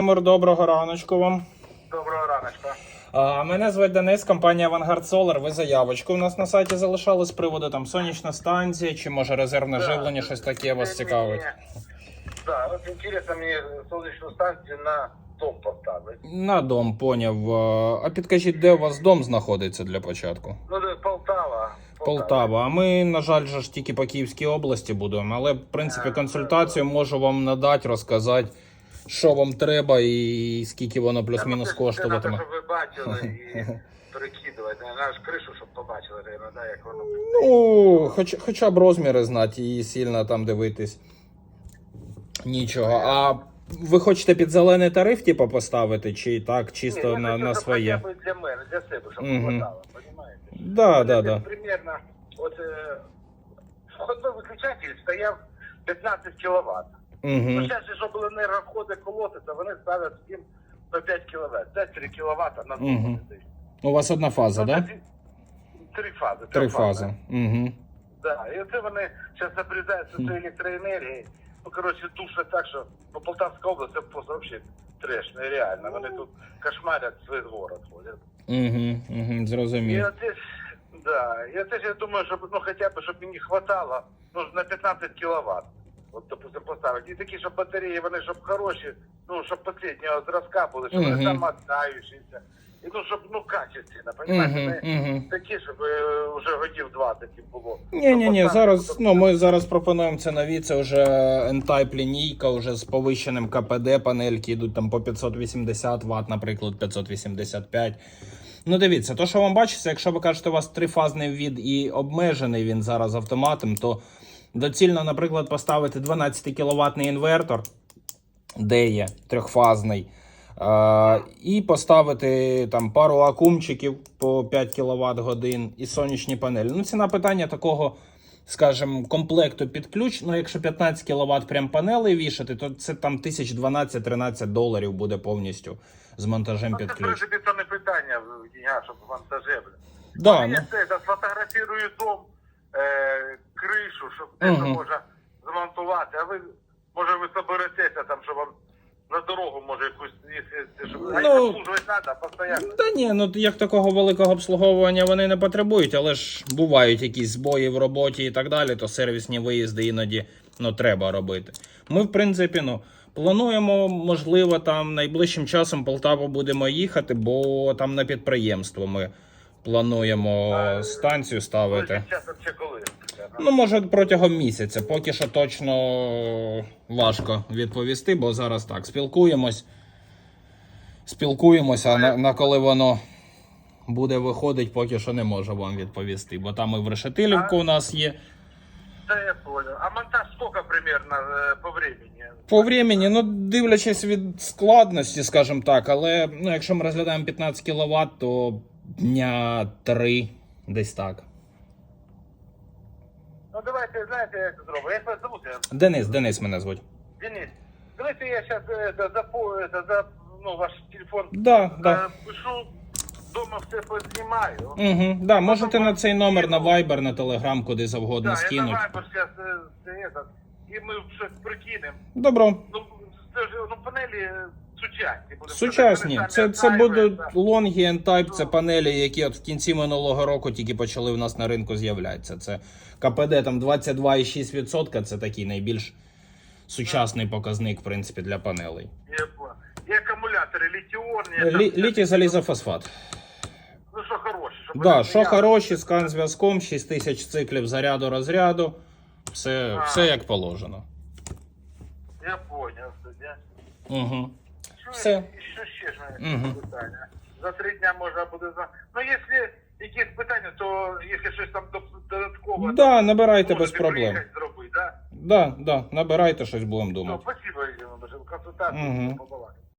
Володимир, доброго раночку вам. Доброго раночка. А, мене звуть Денис, компанія Авангард Solar. Ви заявочку у нас на сайті залишали з приводу там сонячна станція чи може резервне Да. живлення, щось таке вас цікавить. Да, вот интересно мне солнечную станцию на дом поставить. На дом поняв. А підкажіть, де у вас дом знаходиться для початку? Ну, да, Полтава. Полтава. А ми, на жаль, ж тільки по Київській області будемо, але в принципі консультацію можу вам надати, розказати, що вам треба і скільки воно плюс-мінус Це треба, коштуватиме. щоб ви бачили і перекидувати. Наш кришу, щоб побачили, наверное, да, як воно. Ну, хоч, хоча б розміри знати і сильно там дивитись. Нічого. А ви хочете під зелений тариф, типу, поставити, чи так, чисто я на, на своє? Для мене, для себе, щоб Мгм. хватало, понимаете? Да, да, да. Примерно, от е, виключатель стояв 15 кВт. Ну, Угу. зараз же, щоб енергоходи колотися, вони ставлять всім по 5 кВт. 5-3 кВт на дому. У вас одна фаза, Ну, да? Три фази. Три фази. Угу. Да. І оце вони зараз обрізаються цією електроенергією. Ну, коротше, душать так, що по Полтавській області це просто взагалі треш, нереально. Вони тут кошмарять весь город ходять. Угу. Угу. І оце ж, да, і оце ж я думаю, щоб, ну, хоча б, щоб мені хватало, ну, на 15 кВт. От, допустим, поставити. І такі, щоб батареї, вони щоб хороші, ну, щоб последнього зразка були, щоб вони самоотдаючіся. І ну, щоб, ну, качественно, понимаєте? Угу. Угу. Такі, щоб е, вже годів 20 було. Ні, ні, ні, зараз ну ми зараз пропонуємо це нові. Це вже N-Type лінійка, вже з повищеним КПД панельки йдуть там по 580 Вт, наприклад, 585. Ну, дивіться, то, що вам бачиться, якщо ви кажете, у вас трифазний від і обмежений він зараз автоматом, то доцільно, наприклад, поставити 12 кВт інвертор, де є трьохфазний. Е, і поставити там пару акумчиків по 5 кВт годин і сонячні панелі. Ну, ціна питання такого, скажімо, комплекту під ключ. Ну, якщо 15 кВт прям панелей вішати, то це там 1012-13 доларів буде повністю з монтажем Ну, під це, ключ. принципі, це не питання щоб вантажевли. Да, ну, це, це сфотографірую дом, е, кришу, щоб це Мгм. можна змонтувати. А ви, може, ви соберетеся там, щоб вам на дорогу, може, якусь, щоб, а Ну, їх обслужувати треба постійно. Та ні, ну як такого великого обслуговування вони не потребують, але ж бувають якісь збої в роботі і так далі, то сервісні виїзди іноді ну, треба робити. Ми, в принципі, ну. Плануємо, можливо, там найближчим часом Полтаву будемо їхати, бо там на підприємство ми плануємо А, станцію ставити. Час ще коли. Ну, може, протягом місяця. Поки що точно важко відповісти, бо зараз так спілкуємось. Спілкуємося, а на, на коли воно буде виходить, поки що не можу вам відповісти. Бо там і в Решетилівку у нас є. Це я понял. А монтаж сколько примерно е, по времени? По времени, ну дивлячись від складності, скажімо так, але ну, якщо ми розглядаємо 15 кВт, то дня 3 десь так. Ну давайте, знаєте, як це зробимо. Як вас зовут? я? Денис, Денис мене звуть. Денис, давайте я сейчас это, за, по- это, за ну, ваш телефон Да, да. э, пишу, дома все познімаю. Угу, да, можете на цей номер на Viber, на Telegram, куди завгодно Да, я скинуть. на Viber сейчас этот, і ми щось прикинемо. Добро. Ну, це ж ну, панелі е, сучасні. будемо Сучасні. Це, це будуть лонгі N-Type, це панелі, які от в кінці минулого року тільки почали в нас на ринку з'являтися. Це КПД там 22,6%, це такий найбільш сучасний показник, в принципі, для панелей. І акумулятори літіонні. Лі, там, літій залізофосфат. Ну, що хороші. Щоб Да, що хороші, скан зв'язком, 6 тисяч циклів заряду розряду. Все, А. все як положено. Я понял. Угу. Що, Все. Що ще ж Мгм. питання? За три дня можна буде за. Ну, якщо якісь питання, то якщо щось там доп- додатково. Да, набирайте без проблем. зробити, да? Да, да, набирайте щось, будемо Ну, думати. спасибо, Ірина, за консультацію. Мгм. Побалакали.